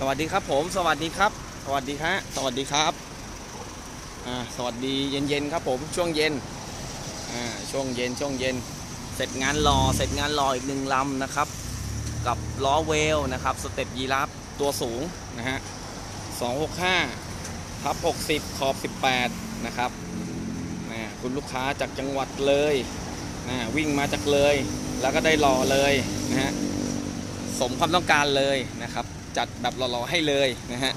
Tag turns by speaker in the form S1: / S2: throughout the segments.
S1: สวัสดีครับผม สวัสดีครับ สวัสดีฮะสวัสดีครับอ่าสวัสดีเย็นๆครับผมช่วงเย็นอ่าช่วงเย็นช่วงเย็น เสร็จงานรอเสร็จงานรออีกหนึ่งลำนะครับ กับล้อเวลนะครับสเต็ปยีราฟตัวสูงนะฮะ265ทับ60ขอบ18นะครับนะคุณลูกค้าจากจังหวัดเลยนะวิ่งมาจากเลย แล้วก็ได้รอเลยนะฮะสมความต้องการเลยนะครับ จัดแบบหล่อๆให้เลยนะฮะ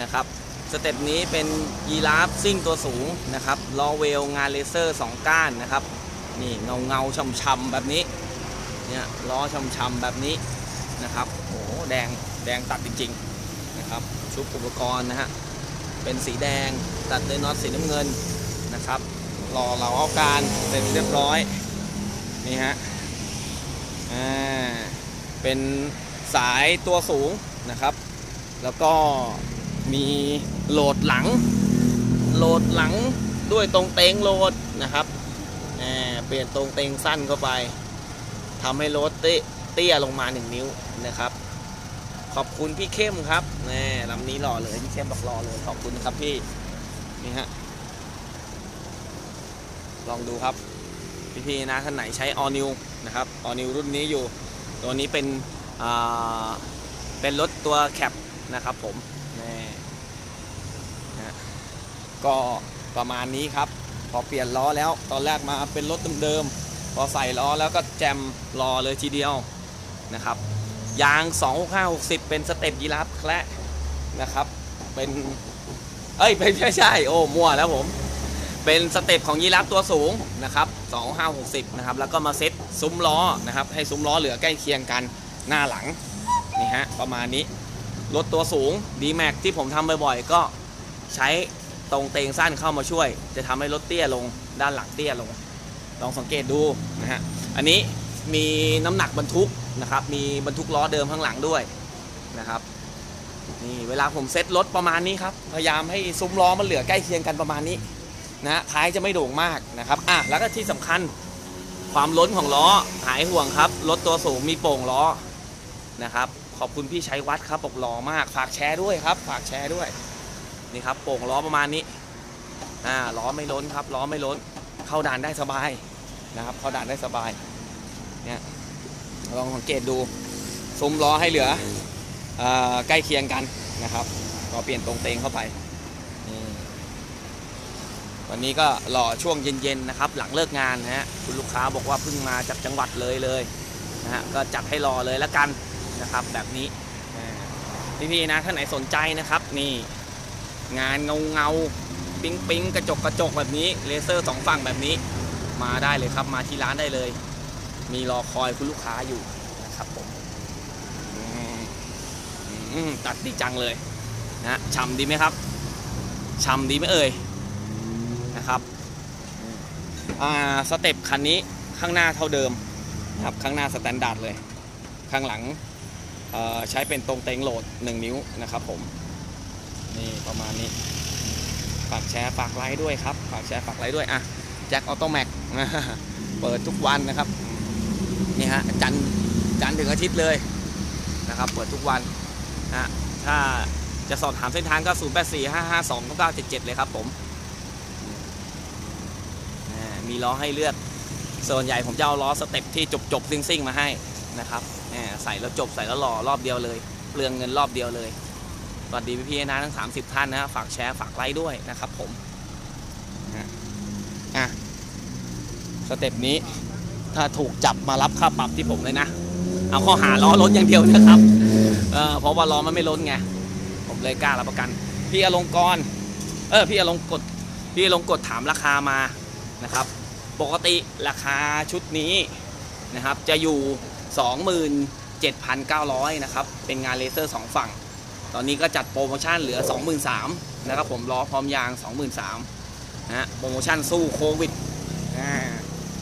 S1: นะครับสเต็ปนี้เป็นยีราฟซิ่งตัวสูงนะครับลอเวลงานเลเซอร์ 2 ก้านนะครับนี่เงาเงาช่ำๆแบบนี้เนี่ยล้อช่ำๆแบบนี้นะครับโอ้โหแดงแดงตัดจริงๆนะครับชุดอุปกรณ์นะฮะเป็นสีแดงตัดด้วยน็อตสีน้ำเงินนะครับรอเราเอาการเสร็จเรียบร้อยนี่ฮะอ่าเป็น สายตัวสูงนะครับ แล้วก็มีโหลดหลัง โหลดหลังด้วยตรงเตงโหลดนะครับแหมเปลี่ยนตรงเตงสั้นเข้าไปทำให้รถเตี้ยเตี้ยลงมา 1 นิ้วนะครับ ขอบคุณพี่เข้มครับแหมลำนี้หล่อเลยพี่เข้มบอกรอเลยขอบคุณครับพี่นี่ฮะลองดูครับพี่ๆนะท่านไหนใช้ all new นะครับ all new รุ่นนี้อยู่ ตัวนี้เป็น เป็นรถตัวแคปนะครับผมนะก็ประมาณนี้ครับ พอเปลี่ยนล้อแล้วตอนแรกมาเป็นรถเดิมๆพอใส่ล้อแล้วก็แจมรอเลยทีเดียวนะครับยาง 26560 เป็นสเต็ปยีราฟแคละนะครับ เป็น เอ้ยไม่ใช่ใช่ โอ้ มั่วแล้วผม เป็นสเต็ปของยีราฟตัวสูงนะครับ 2560 นะครับ แล้วก็มาเซ็ตซุ้มล้อนะครับ ให้ซุ้มล้อเหลือใกล้เคียงกัน หน้าหลังนี่ฮะประมาณนี้รถตัวสูง d m a x ที่ผมทำบ่อยๆก็ใช้ตรงเตงสั้นเข้ามาช่วย จะทำให้รถเตี้ยลงด้านหลังเตี้ยลง ลองสังเกตดูนะฮะอันนี้มีน้ำหนักบรรทุกนะครับมีบรรทุกล้อเดิมข้างหลังด้วยนะครับนี่เวลาผมเซ็ตรถประมาณนี้ครับพยายามให้ซุ้มล้อมันเหลือใกล้เคียงกันประมาณนี้นะฮะท้ายจะไม่โด่งมากนะครับอะแล้วก็ที่สำคัญความล้นของล้อหายห่วงครับรถตัวสูงมีโป่งล้อ นะครับ ขอบคุณพี่ชัยวัฒน์ครับบอกล้อมากฝากแชร์ด้วยครับ ฝากแชร์ด้วยนี่ครับโป่งล้อประมาณนี้อ่าล้อไม่ล้นครับล้อไม่ล้น เข้าด่านได้สบายนะครับ เข้าด่านได้สบายเนี่ยลองสังเกตดูซุ้มล้อให้เหลืออใกล้เคียงกันนะครับก็เปลี่ยนตรงเตงเข้าไปวันนี้ก็รอช่วงเย็นๆนะครับ หลังเลิกงานนะฮะคุณลูกค้าบอกว่าเพิ่งมาจากจังหวัดเลยเลยนะฮะก็จัดให้รอเลยแล้วกัน นะครับแบบนี้พี่พี่ๆนะท่านไหนสนใจนะครับ นี่ งานเงาเงาปิ๊งปิ๊งกระจกกระจกแบบนี้เลเซอร์สองฝั่งแบบนี้ มาได้เลยครับมาที่ร้านได้เลย มีรอคอยคุณลูกค้าอยู่นะครับผมตัดดีจังเลยนะช่ำดีไหมครับช่ำดีไหมเอ่ยนะครับอ่าสเต็ปคันนี้ข้างหน้าเท่าเดิมนะครับข้างหน้าสแตนดาร์ดเลย ข้างหลัง ใช้เป็นตรงเต็งโหลด 1 นิ้วนะครับผมนี่ประมาณนี้ฝากแชร์ฝากไลค์ด้วยครับฝากแชร์ฝากไลค์ด้วยอะแจ็คออโตแม็กเปิดทุกวันนะครับนี่ฮะจันจันถึงอาทิตย์เลยนะครับ เปิดทุกวันนะถ้าจะสอบถามเส้นทางก็ 0 8 4 5 5 2 9 7 7 เลยครับผมมีล้อให้เลือกส่วนใหญ่ผมจะเอาล้อสเต็ปที่จบจบๆซิ่งซิ่งๆมาให้ นะครับใส่แล้วจบใส่แล้วหล่อรอบเดียวเลยเปลืองเงินรอบเดียวเลยสวัสดีพี่ๆนะทั้ง 30 ท่านนะฝากแชร์ฝากไลค์ด้วยนะครับผมอะสเต็ปนี้ถ้าถูกจับมารับค่าปรับที่ผมเลยนะ เอาข้อหาล้อล้นอย่างเดียวนะครับเออเพราะว่าล้อมันไม่ล้นไงผมเลยกล้ารับประกัน พี่อลงกรณ์เออพี่อลงกดพี่ลงกดถามราคามานะครับ ปกติราคาชุดนี้นะครับ จะอยู่ 27,900 นะครับ เป็นงานเลเซอร์ 2 ฝั่ง ตอนนี้ก็จัดโปรโมชั่นเหลือ 23,000นะครับผมล้อพร้อมยาง 23,000นะฮะโปรโมชั่นสู้โควิด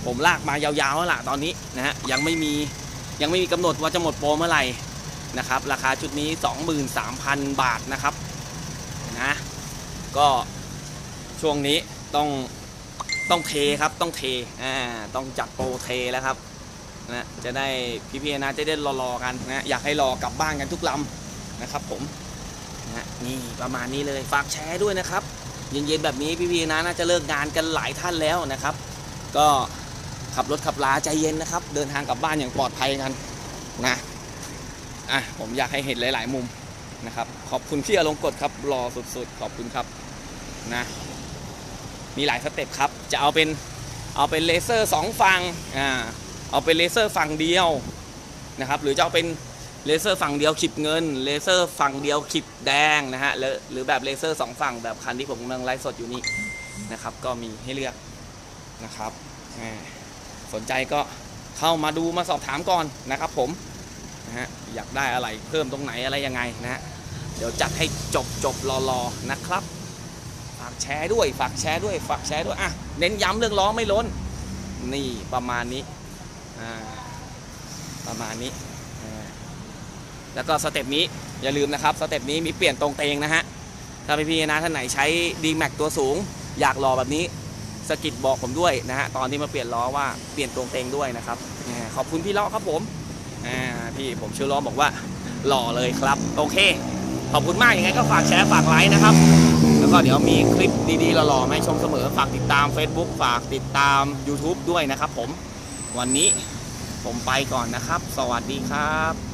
S1: ผมลากมายาวๆแล้วล่ะตอนนี้นะฮะยังไม่มียังไม่มีกำหนดว่าจะหมดโปรเมื่อไหร่นะครับราคาชุดนี้ 23,000 บาทนะครับนะก็ช่วงนี้ต้องต้องเทครับต้องเทอ่าต้องจัดโปรเทแล้วครับ นะจะได้พี่ๆนะจะได้รอๆกันนะอยากให้รอกลับบ้านกันทุกลำนะครับ ผมนะนี่ประมาณนี้เลยฝากแชร์ด้วยนะครับเย็นๆแบบนี้พี่ๆนะน่าจะเลิกงานกันหลายท่านแล้วนะครับ ก็ขับรถขับลาใจเย็นนะครับ เดินทางกลับบ้านอย่างปลอดภัยกันนะอะผมอยากให้เห็นหลาย ๆ มุมนะครับ ขอบคุณที่อลงกดครับรอสุดๆ ขอบคุณครับนะมีหลายสเต็ปครับ จะเอาเป็นเอาเป็นเลเซอร์สองฝั่งอ่า เอาเป็นเลเซอร์ฝั่งเดียวนะครับหรือจะเอาเป็นเลเซอร์ฝั่งเดียวขีดเงินเลเซอร์ฝั่งเดียวขีดแดงนะฮะหรือแบบเลเซอร์สองฝั่งแบบคันที่ผมกำลังไลฟ์สดอยู่นี่นะครับก็มีให้เลือกนะครับสนใจก็เข้ามาดูมาสอบถามก่อนนะครับผมนะฮะอยากได้อะไรเพิ่มตรงไหนอะไรยังไงนะฮะเดี๋ยวจัดให้จบจบรอรอนะครับฝากแชร์ด้วยฝากแชร์ด้วยฝากแชร์ด้วยอะเน้นย้ำเรื่องล้อไม่ล้น นี่ประมาณนี้ ประมาณนี้แล้วก็สเต็ปนี้อย่าลืมนะครับสเต็ปนี้มีเปลี่ยนตรงเตงนะฮะถ้าพี่ๆนะท่านไหนใช้ d m a x ตัวสูง อยากรอแบบนี้สกิดบอกผมด้วยนะฮะตอนที่มาเปลี่ยนล้อว่าเปลี่ยนตรงเตงด้วยนะครับขอบคุณพี่ล้อครับผมพี่ผมชื่อล้อบอกว่าหล่อเลยครับโอเค ขอบคุณมากยังไงก็ฝากแชร์ฝากไลค์นะครับ แล้วก็เดี๋ยวมีคลิปดีๆหล่อๆมาให้ชมเสมอฝากติดตาม Facebook ฝากติดตาม YouTube ด้วยนะครับผม วันนี้ผมไปก่อนนะครับ สวัสดีครับ